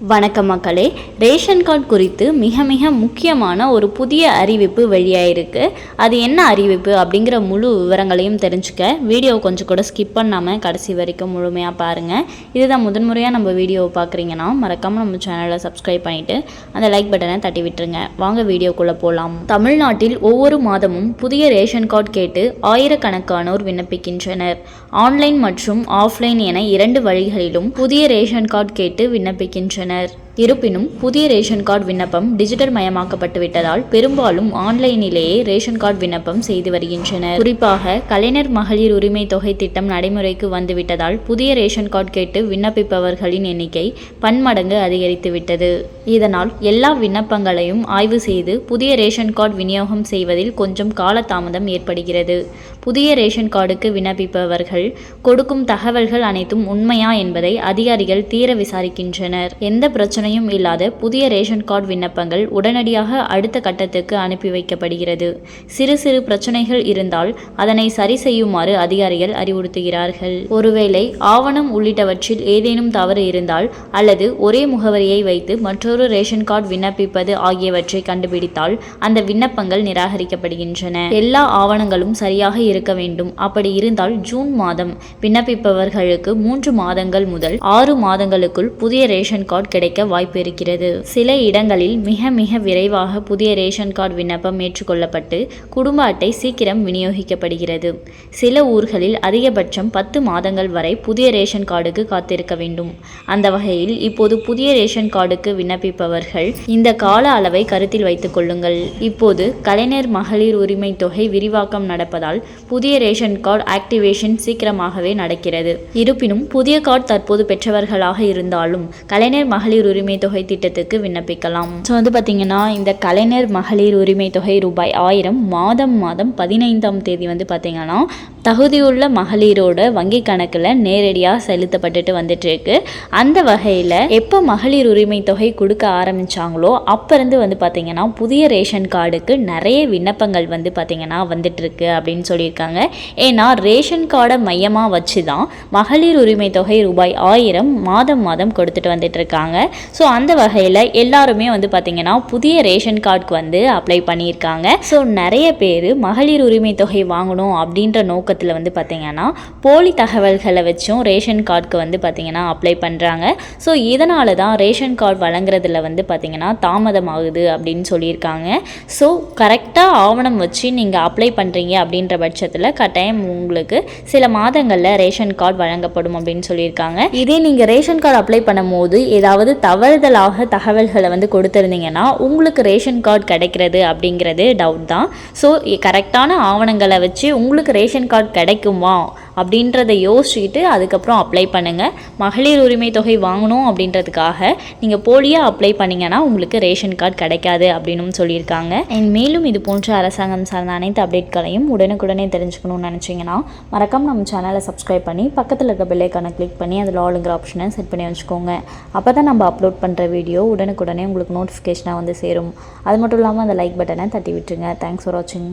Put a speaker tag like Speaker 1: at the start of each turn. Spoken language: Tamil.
Speaker 1: வணக்கம் மக்களே. ரேஷன் கார்டு குறித்து மிக மிக முக்கியமான ஒரு புதிய அறிவிப்பு வெளியாயிருக்கு. அது என்ன அறிவிப்பு அப்படிங்கிற முழு விவரங்களையும் தெரிஞ்சுக்க வீடியோ கொஞ்சம் கூட ஸ்கிப் பண்ணாமல் கடைசி வரைக்கும் முழுமையாக பாருங்கள் இதுதான் முதன்முறையாக நம்ம வீடியோவை பார்க்குறீங்கன்னா மறக்காமல் நம்ம சேனலை சப்ஸ்கிரைப் பண்ணிவிட்டு அந்த லைக் பட்டனை தட்டி விட்டுருங்க. வாங்க வீடியோக்குள்ளே போகலாம் தமிழ்நாட்டில் ஒவ்வொரு மாதமும் புதிய ரேஷன் கார்டு கேட்டு ஆயிரக்கணக்கானோர் விண்ணப்பிக்கின்றனர். ஆன்லைன் மற்றும் ஆஃப்லைன் என இரண்டு வழிகளிலும் புதிய ரேஷன் கார்டு கேட்டு விண்ணப்பிக்கின்றனர். வருகின்றனர் இருப்பினும் புதிய ரேஷன் கார்டு விண்ணப்பம் டிஜிட்டல் மயமாக்கப்பட்டு விட்டதால் பெரும்பாலும் ஆன்லைனிலேயே ரேஷன் கார்டு விண்ணப்பம் செய்து வருகின்றனர். குறிப்பாக கலைஞர் மகளிர் உரிமை தொகை திட்டம் நடைமுறைக்கு வந்துவிட்டதால் புதிய ரேஷன் கார்டு கேட்டு விண்ணப்பிப்பவர்களின் எண்ணிக்கை பன்மடங்கு அதிகரித்துவிட்டது. இதனால் எல்லா விண்ணப்பங்களையும் ஆய்வு செய்து புதிய ரேஷன் கார்டு விநியோகம் செய்வதில் கொஞ்சம் காலதாமதம் ஏற்படுகிறது. புதிய ரேஷன் கார்டுக்கு விண்ணப்பிப்பவர்கள் கொடுக்கும் தகவல்கள் அனைத்தும் உண்மையா என்பதை அதிகாரிகள் தீர விசாரிக்கின்றனர். எந்த பிரச்சனை பிரச்சனையும் இல்லாத புதிய ரேஷன் கார்டு விண்ணப்பங்கள் உடனடியாக அடுத்த கட்டத்துக்கு அனுப்பி வைக்கப்படுகிறது. சிறு சிறு பிரச்சனைகள் இருந்தால் அதனை சரி செய்யுமாறு அதிகாரிகள் அறிவுறுத்துகிறார்கள். ஒருவேளை ஆவணம் உள்ளிட்டவற்றில் ஏதேனும் தவறு இருந்தால் அல்லது ஒரே முகவரியை வைத்து மற்றொரு ரேஷன் கார்டு விண்ணப்பிப்பது ஆகியவற்றை கண்டுபிடித்தால் அந்த விண்ணப்பங்கள் நிராகரிக்கப்படுகின்றன. எல்லா ஆவணங்களும் சரியாக இருக்க வேண்டும். அப்படி இருந்தால் ஜூன் மாதம் விண்ணப்பிப்பவர்களுக்கு மூன்று மாதங்கள் முதல் ஆறு மாதங்களுக்குள் புதிய ரேஷன் கார்டு கிடைக்க வாய்ப்பு இருக்கிறது. சில இடங்களில் மிக மிக விரைவாக புதிய ரேஷன் கார்டு விண்ணப்பம் ஏற்றுக்கொள்ளப்பட்டு குடும்ப அட்டை சீக்கிரம் விநியோகிக்கப்படுகிறது. சில ஊர்களில் அதிகபட்சம் பத்து மாதங்கள் வரை புதிய ரேஷன் கார்டுக்கு காத்திருக்க வேண்டும். அந்த வகையில் இப்போது புதிய ரேஷன் கார்டுக்கு விண்ணப்பிப்பவர்கள் இந்த கால அளவை கருத்தில் வைத்துக் கொள்ளுங்கள். இப்போது கலைஞர் மகளிர் உரிமை தொகை விரிவாக்கம் நடப்பதால் புதிய ரேஷன் கார்டு ஆக்டிவேஷன் சீக்கிரமாகவே நடக்கிறது. இருப்பினும் புதிய கார்டு தற்போது பெற்றவர்களாக இருந்தாலும் கலைஞர் மகளிர் உரிமை உரிமை தொகை திட்டத்துக்கு விண்ணப்பிக்கலாம். ஸோ வந்து பார்த்தீங்கன்னா இந்த கலைஞர் மகளிர் உரிமை தொகை ரூபாய் ஆயிரம் மாதம் மாதம் பதினைந்தாம் தேதி வந்து பார்த்தீங்கன்னா தகுதியுள்ள மகளிரோட வங்கி கணக்கில் நேரடியாக செலுத்தப்பட்டுட்டு வந்துட்டுருக்கு. அந்த வகையில் எப்போ மகளிர் உரிமை தொகை கொடுக்க ஆரம்பிச்சாங்களோ அப்போ இருந்து வந்து பார்த்திங்கன்னா புதிய ரேஷன் கார்டுக்கு நிறைய விண்ணப்பங்கள் வந்து பார்த்திங்கன்னா வந்துட்டுருக்கு அப்படின்னு சொல்லியிருக்காங்க. ஏன்னா ரேஷன் கார்டை மையமாக வச்சு தான் மகளிர் உரிமை தொகை ரூபாய் ஆயிரம் மாதம் மாதம் கொடுத்துட்டு வந்துட்டுருக்காங்க. ஸோ அந்த வகையில் எல்லாருமே வந்து பார்த்திங்கன்னா புதிய ரேஷன் கார்டுக்கு வந்து அப்ளை பண்ணியிருக்காங்க. ஸோ நிறைய பேர் மகளிர் உரிமை தொகை வாங்கணும் அப்படின்ற நோக்கத்தை நோக்கத்தில் வந்து பார்த்தீங்கன்னா போலி தகவல்களை வச்சும் ரேஷன் கார்டுக்கு வந்து பார்த்தீங்கன்னா அப்ளை பண்ணுறாங்க ஸோ இதனால தான் ரேஷன் கார்டு வழங்குறதுல வந்து பார்த்தீங்கன்னா தாமதமாகுது அப்படின்னு சொல்லியிருக்காங்க. ஸோ கரெக்டாக ஆவணம் வச்சு நீங்கள் அப்ளை பண்ணுறீங்க அப்படின்ற பட்சத்தில் கட்டாயம் உங்களுக்கு சில மாதங்களில் ரேஷன் கார்டு வழங்கப்படும் அப்படின்னு சொல்லியிருக்காங்க. இதே நீங்கள் ரேஷன் கார்டு அப்ளை பண்ணும்போது ஏதாவது தவறுதலாக தகவல்களை வந்து கொடுத்துருந்தீங்கன்னா உங்களுக்கு ரேஷன் கார்டு கிடைக்கிறது அப்படிங்கிறது டவுட் தான். ஸோ கரெக்டான ஆவணங்களை வச்சு உங்களுக்கு ரேஷன் கார்டு கிடைக்குமா அப்படின்றத யோசிச்சுக்கிட்டு அதுக்கப்புறம் அப்ளை பண்ணுங்கள் மகளிர் உரிமை தொகை வாங்கணும் அப்படின்றதுக்காக நீங்கள் போலியாக அப்ளை பண்ணிங்கன்னா உங்களுக்கு ரேஷன் கார்டு கிடைக்காது அப்படின்னு சொல்லியிருக்காங்க. அண்ட் மேலும் இது போன்ற அரசாங்கம் சார்ந்த அனைத்து அப்டேட்களையும் உடனுக்குடனே தெரிஞ்சுக்கணும்னு நினச்சிங்கன்னா மறக்காம நம்ம சேனலை சப்ஸ்கிரைப் பண்ணி பக்கத்தில் இருக்க பெல்லைக்கான கிளிக் பண்ணி அதில் ஆளுங்கிற ஆப்ஷனை செட் பண்ணி வச்சுக்கோங்க. அப்போ தான் நம்ம அப்லோட் பண்ணுற வீடியோ உடனுக்குடனே உங்களுக்கு நோட்டிஃபிகேஷனாக வந்து சேரும். அது மட்டும் இல்லாமல் அந்த லைக் பட்டனை தட்டி விட்டுருங்க. தேங்க்ஸ் ஃபார் வாட்சிங்